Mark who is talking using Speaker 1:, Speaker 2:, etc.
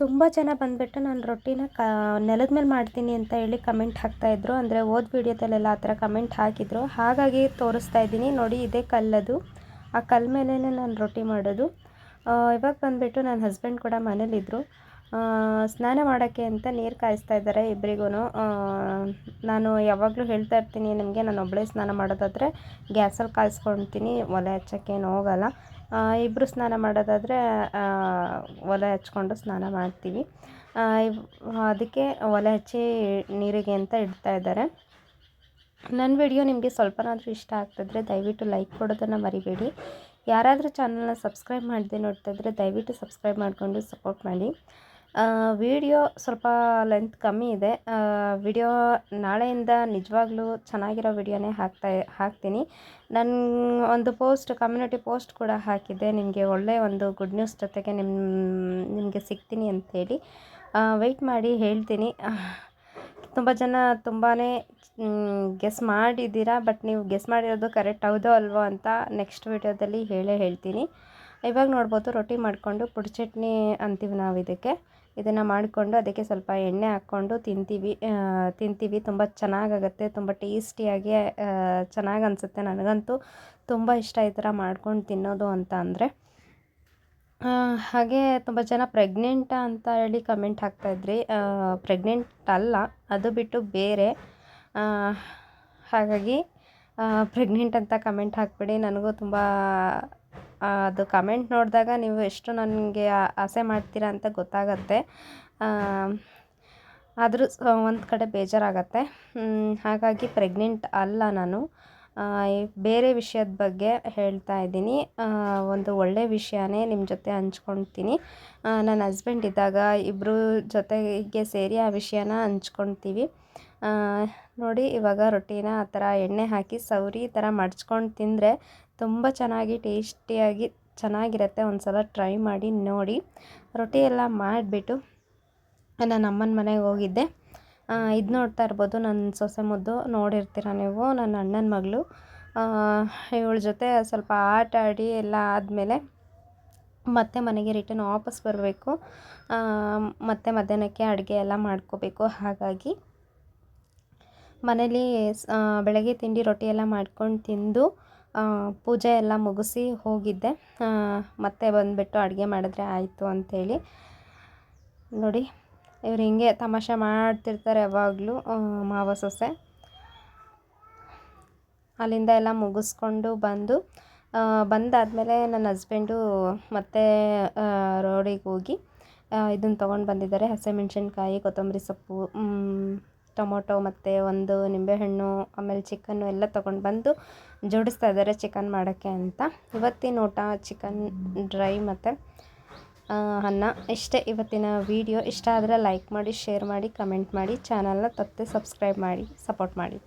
Speaker 1: ತುಂಬ ಜನ ಬಂದುಬಿಟ್ಟು ನಾನು ರೊಟ್ಟಿನ ಕ ನೆಲದ ಮೇಲೆ ಮಾಡ್ತೀನಿ ಅಂತ ಹೇಳಿ ಕಮೆಂಟ್ ಹಾಕ್ತಾಯಿದ್ರು ಅಂದರೆ ಓದ್ ವೀಡಿಯೋದಲ್ಲೆಲ್ಲ ಆ ಥರ ಕಮೆಂಟ್ ಹಾಕಿದ್ರು. ಹಾಗಾಗಿ ತೋರಿಸ್ತಾ ಇದ್ದೀನಿ. ನೋಡಿ, ಇದೇ ಕಲ್ಲದು. ಆ ಕಲ್ಲ ಮೇಲೇ ನಾನು ರೊಟ್ಟಿ ಮಾಡೋದು. ಇವಾಗ ಬಂದುಬಿಟ್ಟು ನನ್ನ ಹಸ್ಬೆಂಡ್ ಕೂಡ ಮನೇಲಿದ್ದರು ಸ್ನಾನ ಮಾಡೋಕ್ಕೆ ಅಂತ ನೀರು ಕಾಯಿಸ್ತಾ ಇದ್ದಾರೆ ಇಬ್ಬರಿಗೂ ನಾನು ಯಾವಾಗಲೂ ಹೇಳ್ತಾ ಇರ್ತೀನಿ, ನಿಮಗೆ ನಾನು ಒಬ್ಬಳೇ ಸ್ನಾನ ಮಾಡೋದಾದರೆ ಗ್ಯಾಸಲ್ಲಿ ಕಾಯಿಸ್ಕೊಳ್ತೀನಿ, ಒಲೆ ಹಚ್ಚೋಕ್ಕೇನು ಹೋಗಲ್ಲ. ಇಬ್ಬರು ಸ್ನಾನ ಮಾಡೋದಾದರೆ ಒಲೆ ಹಚ್ಕೊಂಡು ಸ್ನಾನ ಮಾಡ್ತೀವಿ. ಅದಕ್ಕೆ ಒಲೆ ಹಚ್ಚಿ ನೀರಿಗೆ ಅಂತ ಇಡ್ತಾ ಇದ್ದಾರೆ. ನನ್ನ ವಿಡಿಯೋ ನಿಮಗೆ ಸ್ವಲ್ಪನಾದರೂ ಇಷ್ಟ ಆಗ್ತಿದ್ರೆ ದಯವಿಟ್ಟು ಲೈಕ್ ಕೊಡೋದನ್ನು ಮರಿಬೇಡಿ. ಯಾರಾದರೂ ಚಾನಲ್ನ ಸಬ್ಸ್ಕ್ರೈಬ್ ಮಾಡದೆ ನೋಡ್ತಾ ಇದ್ದರೆ ದಯವಿಟ್ಟು ಸಬ್ಸ್ಕ್ರೈಬ್ ಮಾಡಿಕೊಂಡು ಸಪೋರ್ಟ್ ಮಾಡಿ. ವಿಡಿಯೋ ಸ್ವಲ್ಪ ಲೆಂತ್ ಕಮ್ಮಿ ಇದೆ. ವಿಡಿಯೋ ನಾಳೆಯಿಂದ ನಿಜವಾಗ್ಲೂ ಚೆನ್ನಾಗಿರೋ ವಿಡಿಯೋನೇ ಹಾಕ್ತಾ, ಹಾಕ್ತೀನಿ. ನನ್ನ ಒಂದು ಪೋಸ್ಟ್ ಕಮ್ಯುನಿಟಿ ಪೋಸ್ಟ್ ಕೂಡ ಹಾಕಿದ್ದೆ. ನಿಮಗೆ ಒಳ್ಳೆಯ ಒಂದು ಗುಡ್ ನ್ಯೂಸ್ ಜೊತೆಗೆ ನಿಮ್ಮ ನಿಮಗೆ ಸಿಗ್ತೀನಿ ಅಂಥೇಳಿ ವೆಯ್ಟ್ ಮಾಡಿ ಹೇಳ್ತೀನಿ. ತುಂಬ ಜನ ತುಂಬಾ ಗೆಸ್ ಮಾಡಿದ್ದೀರಾ ಬಟ್ ನೀವು ಗೆಸ್ ಮಾಡಿರೋದು ಕರೆಕ್ಟ್ ಹೌದೋ ಅಲ್ವೋ ಅಂತ ನೆಕ್ಸ್ಟ್ ವಿಡಿಯೋದಲ್ಲಿ ಹೇಳೇ ಹೇಳ್ತೀನಿ. ಇವಾಗ ನೋಡ್ಬೋದು ರೊಟ್ಟಿ ಮಾಡಿಕೊಂಡು ಪುಡಿ ಚಟ್ನಿ ಅಂತೀವಿ ನಾವು ಇದಕ್ಕೆ. ಇದನ್ನು ಮಾಡಿಕೊಂಡು ಅದಕ್ಕೆ ಸ್ವಲ್ಪ ಎಣ್ಣೆ ಹಾಕ್ಕೊಂಡು ತಿಂತೀವಿ. ತಿಂತೀವಿ. ತುಂಬ ಚೆನ್ನಾಗಾಗತ್ತೆ. ತುಂಬ ಟೇಸ್ಟಿಯಾಗಿ ಚೆನ್ನಾಗಿ ಅನಿಸುತ್ತೆ ನನಗಂತೂ. ತುಂಬ ಇಷ್ಟ ಈ ಥರ ಮಾಡ್ಕೊಂಡು ತಿನ್ನೋದು ಅಂತ ಅಂದರೆ. ಹಾಗೆ ತುಂಬ ಜನ ಪ್ರೆಗ್ನೆಂಟ ಅಂತ ಹೇಳಿ ಕಮೆಂಟ್ ಹಾಕ್ತಾಯಿದ್ರಿ ಪ್ರೆಗ್ನೆಂಟ್ ಅಲ್ಲ, ಅದು ಬಿಟ್ಟು ಬೇರೆ. ಹಾಗಾಗಿ ಪ್ರೆಗ್ನೆಂಟ್ ಅಂತ ಕಮೆಂಟ್ ಹಾಕ್ಬೇಡಿ. ನನಗೂ ತುಂಬ ಅದು ಕಮೆಂಟ್ ನೋಡಿದಾಗ ನೀವು ಎಷ್ಟು ನನಗೆ ಆಸೆ ಮಾಡ್ತೀರಾ ಅಂತ ಗೊತ್ತಾಗತ್ತೆ. ಆದರೂ ಒಂದು ಕಡೆ ಬೇಜಾರಾಗತ್ತೆ. ಹಾಗಾಗಿ ಪ್ರೆಗ್ನೆಂಟ್ ಅಲ್ಲ ನಾನು. ಬೇರೆ ವಿಷಯದ ಬಗ್ಗೆ ಹೇಳ್ತಾ ಇದ್ದೀನಿ. ಒಂದು ಒಳ್ಳೆಯ ವಿಷಯನೇ ನಿಮ್ಮ ಜೊತೆ ಹಂಚ್ಕೊಳ್ತೀನಿ ನನ್ನ ಹಸ್ಬೆಂಡ್ ಇದ್ದಾಗ ಇಬ್ಬರು ಜೊತೆಗೆ ಸೇರಿ ಆ ವಿಷಯನ ಹಂಚ್ಕೊಳ್ತೀವಿ ನೋಡಿ, ಇವಾಗ ರೊಟ್ಟಿನ ಆ ಥರ ಎಣ್ಣೆ ಹಾಕಿ ಸವರಿ ಈ ಥರ ಮಡ್ಚ್ಕೊಂಡು ತಿಂದರೆ ತುಂಬ ಚೆನ್ನಾಗಿ ಟೇಸ್ಟಿಯಾಗಿ ಚೆನ್ನಾಗಿರುತ್ತೆ. ಒಂದು ಸಲ ಟ್ರೈ ಮಾಡಿ ನೋಡಿ. ರೊಟ್ಟಿ ಎಲ್ಲ ಮಾಡಿಬಿಟ್ಟು ನಾನು ಅಮ್ಮನ ಮನೆಗೆ ಹೋಗಿದ್ದೆ. ಇದು ನೋಡ್ತಾ ಇರ್ಬೋದು ನನ್ನ ಸೊಸೆ ಮುದ್ದು. ನೋಡಿರ್ತೀರ ನೀವು? ನನ್ನ ಅಣ್ಣನ ಮಗಳು. ಇವಳ ಜೊತೆ ಸ್ವಲ್ಪ ಆಟ ಆಡಿ ಎಲ್ಲ ಆದಮೇಲೆ ಮತ್ತೆ ಮನೆಗೆ ರಿಟರ್ನ್ ವಾಪಸ್ ಬರಬೇಕು. ಮತ್ತೆ ಮಧ್ಯಾಹ್ನಕ್ಕೆ ಅಡುಗೆ ಎಲ್ಲ ಮಾಡ್ಕೋಬೇಕು. ಹಾಗಾಗಿ ಮನೇಲಿ ಬೆಳಗ್ಗೆ ತಿಂಡಿ ರೊಟ್ಟಿ ಎಲ್ಲ ಮಾಡ್ಕೊಂಡು ತಿಂದು ಪೂಜೆ ಎಲ್ಲ ಮುಗಿಸಿ ಹೋಗಿದ್ದೆ. ಮತ್ತೆ ಬಂದುಬಿಟ್ಟು ಅಡುಗೆ ಮಾಡಿದ್ರೆ ಆಯಿತು ಅಂಥೇಳಿ ನೋಡಿ, ಇವ್ರು ಹಿಂಗೆ ತಮಾಷೆ ಮಾಡ್ತಿರ್ತಾರೆ ಯಾವಾಗಲೂ ಮಾವ ಸೊಸೆ. ಅಲ್ಲಿಂದ ಎಲ್ಲ ಮುಗಿಸ್ಕೊಂಡು ಬಂದು ಬಂದಾದಮೇಲೆ ನನ್ನ ಹಸ್ಬೆಂಡು ಮತ್ತೆ ರೋಡಿಗೆ ಹೋಗಿ ಇದನ್ನು ತೊಗೊಂಡು ಬಂದಿದ್ದಾರೆ. ಹಸಿಮೆಣ್ಸಿನ್ಕಾಯಿ, ಕೊತ್ತಂಬರಿ ಸೊಪ್ಪು ಟೊಮೊಟೊ ಮತ್ತು ಒಂದು ನಿಂಬೆಹಣ್ಣು, ಆಮೇಲೆ ಚಿಕನ್ನು ಎಲ್ಲ ತೊಗೊಂಡು ಬಂದು ಜೋಡಿಸ್ತಾ ಇದ್ದಾರೆ ಚಿಕನ್ ಮಾಡೋಕ್ಕೆ ಅಂತ. ಇವತ್ತಿನ ಊಟ ಚಿಕನ್ ಡ್ರೈ ಮತ್ತು ಅನ್ನ ಇಷ್ಟೇ. ಇವತ್ತಿನ ವಿಡಿಯೋ ಇಷ್ಟ ಆದರೆ ಲೈಕ್ ಮಾಡಿ ಶೇರ್ ಮಾಡಿ ಕಮೆಂಟ್ ಮಾಡಿ ಚಾನಲ್ನ ತತ್ತೆ ಸಬ್ಸ್ಕ್ರೈಬ್ ಮಾಡಿ ಸಪೋರ್ಟ್ ಮಾಡಿ.